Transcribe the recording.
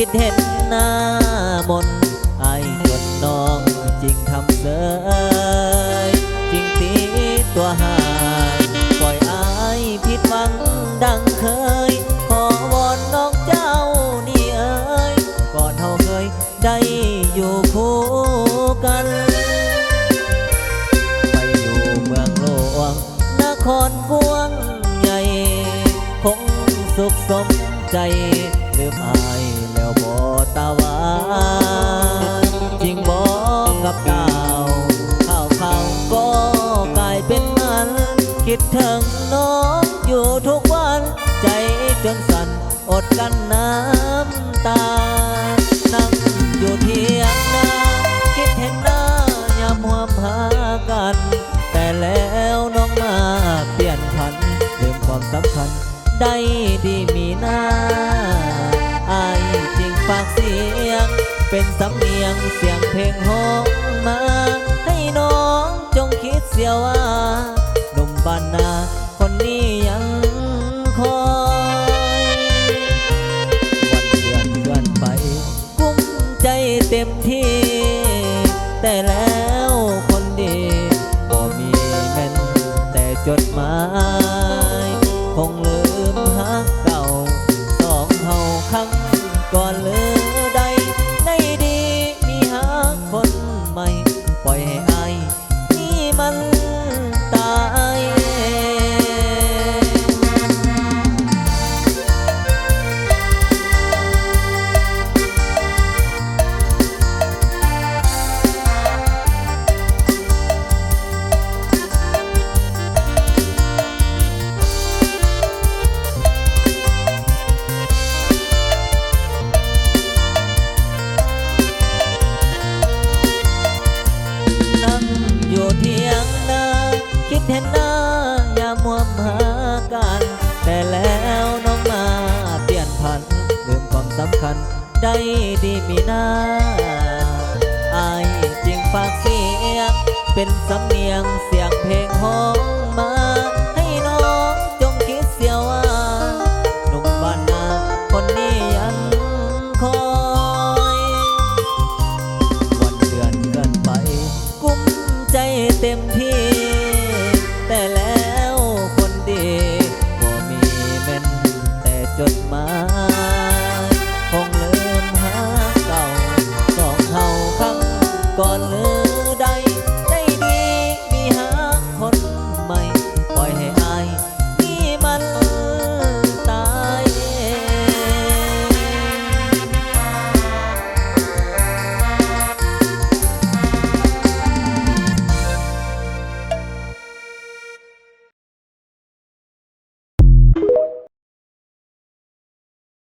คิดเห็นหน้ามนไอายจนน้องจริงทำเสยจริงตีตัวหางปล่อยอายผิดหวังดังเคย ขอวอนน้องเจ้านี่เอ๋ยก่อนเฮาเคยได้อยู่คู่กัน ไปอยู่เมืองหลวงนครกวงใหญ่ คงสุขสมใจ ลือายแล้วบ่ตาหวานจริงบอกกับดาวข่าวข่าวก็กลายเป็นมัน คิดถึงน้องอยู่ทุกวัน ใจจนสั่นอดกันน้ำตา นั่งอยู่เทียงนาคิดเห็นหน้ายามหัวพากัน แต่แล้วน้องมาเปลี่ยนพันลืมความสำคัญ ได้ดีมีหน้าอายจริงฝากเสียง เป็นสำเนียงเสียงเพลงห้องมา ให้น้องจงคิดเสียว่าหนุ่มบ้านนา ให้อายนี่มัน สำคัญได้ดีมีหน้าอายจึงฝากเสียงเป็นสำเนียง มห